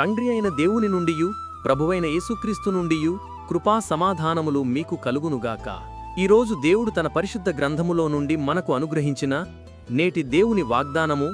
తండ్రి అయిన దేవుని నుండియు ప్రభువైన యేసుక్రీస్తు నుండియు కృపా సమాధానములు మీకు కలుగునుగాక. ఈరోజు దేవుడు తన పరిశుద్ధ గ్రంథములో నుండి మనకు అనుగ్రహించిన నేటి దేవుని వాగ్దానము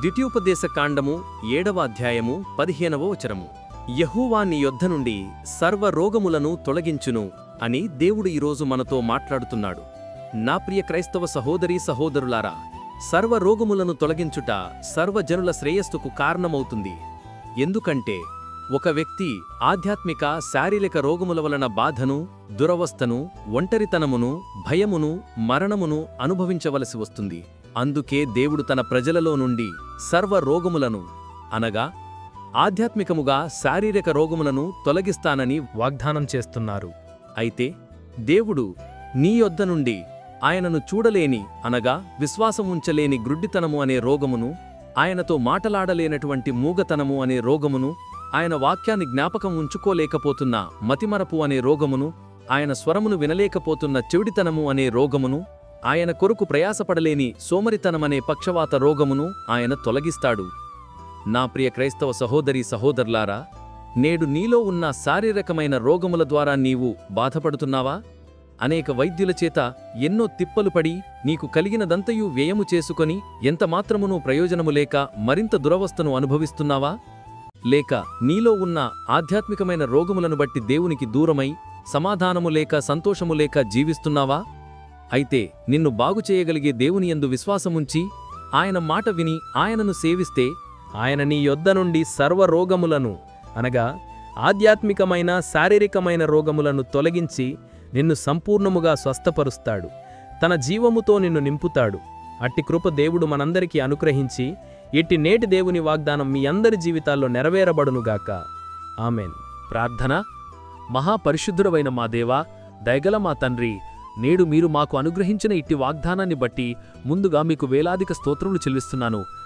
ద్వితీయోపదేశ కాండము ఏడవ అధ్యాయము పదిహేనవ వచనము. యహూవా నీ యొద్ధ నుండి సర్వ రోగములను తొలగించును అని దేవుడు ఈరోజు మనతో మాట్లాడుతున్నాడు. నా ప్రియ క్రైస్తవ సహోదరీ సహోదరులారా సర్వ రోగములను తొలగించుట సర్వజనుల శ్రేయస్సుకు కారణమవుతుంది. ఎందుకంటే ఒక వ్యక్తి ఆధ్యాత్మిక శారీరక రోగముల వలన బాధను దురవస్థను ఒంటరితనమును భయమును మరణమును అనుభవించవలసి వస్తుంది. అందుకే దేవుడు తన ప్రజలలో నుండి సర్వ రోగములను అనగా ఆధ్యాత్మికముగా శారీరక రోగములను తొలగిస్తానని వాగ్దానం చేస్తున్నారు. అయితే దేవుడు నీ యొద్ద నుండి ఆయనను చూడలేని అనగా విశ్వాసముంచలేని గ్రుడ్డితనము అనే రోగమును ఆయనతో మాటలాడలేనటువంటి మూగతనము అనే రోగమును ఆయన వాక్యాన్ని జ్ఞాపకం ఉంచుకోలేకపోతున్న మతిమరపు అనే రోగమును ఆయన స్వరమును వినలేకపోతున్న చెవిడితనము అనే రోగమును ఆయన కొరకు ప్రయాసపడలేని సోమరితనమనే పక్షవాత రోగమును ఆయన తొలగిస్తాడు. నా ప్రియ క్రైస్తవ సహోదరి సహోదరులారా నేడు నీలో ఉన్న శారీరకమైన రోగముల ద్వారా నీవు బాధపడుతున్నావా? అనేక వైద్యుల చేత ఎన్నో తిప్పలు పడి నీకు కలిగినదంతయు వ్యయము చేసుకొని ఎంతమాత్రమునూ ప్రయోజనము లేక మరింత దురవస్థను అనుభవిస్తున్నావా? లేక నీలో ఉన్న ఆధ్యాత్మికమైన రోగములను బట్టి దేవునికి దూరమై సమాధానము లేక సంతోషము లేక జీవిస్తున్నావా? అయితే నిన్ను బాగు చేయగలిగే దేవుని యందు విశ్వాసముంచి ఆయన మాట విని ఆయనను సేవిస్తే ఆయన నీ యొద్ద నుండి సర్వ రోగములను అనగా ఆధ్యాత్మికమైన శారీరకమైన రోగములను తొలగించి నిన్ను సంపూర్ణముగా స్వస్థపరుస్తాడు. తన జీవముతో నిన్ను నింపుతాడు. అట్టి కృప దేవుడు మనందరికీ అనుగ్రహించి ఇట్టి నేటి దేవుని వాగ్దానం మీ అందరి జీవితాల్లో నెరవేరబడునుగాక. ఆమెన్. ప్రార్థన? మహాపరిశుద్ధుడవైన మా దేవా దయగల మా తండ్రి నేడు మీరు మాకు అనుగ్రహించిన ఇట్టి వాగ్దానాన్ని బట్టి ముందుగా మీకు వేలాదిక స్తోత్రములు చెల్లిస్తున్నాను.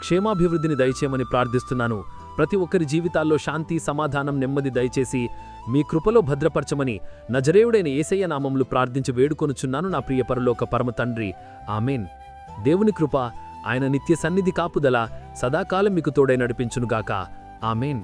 క్షేమాభివృద్ధిని దయచేయమని ప్రార్థిస్తున్నాను. ప్రతి ఒక్కరి జీవితాల్లో శాంతి సమాధానం నెమ్మది దయచేసి మీ కృపలో భద్రపరచమని నజరేయుడైన ఏసయ్య నామములు ప్రార్థించి వేడుకొనుచున్నాను నా ప్రియ పరలోక పరమ తండ్రి. ఆమెన్. దేవుని కృప ఆయన నిత్య సన్నిధి కాపుదల సదాకాలం మీకు తోడై నడిపించునుగాక. ఆమెన్.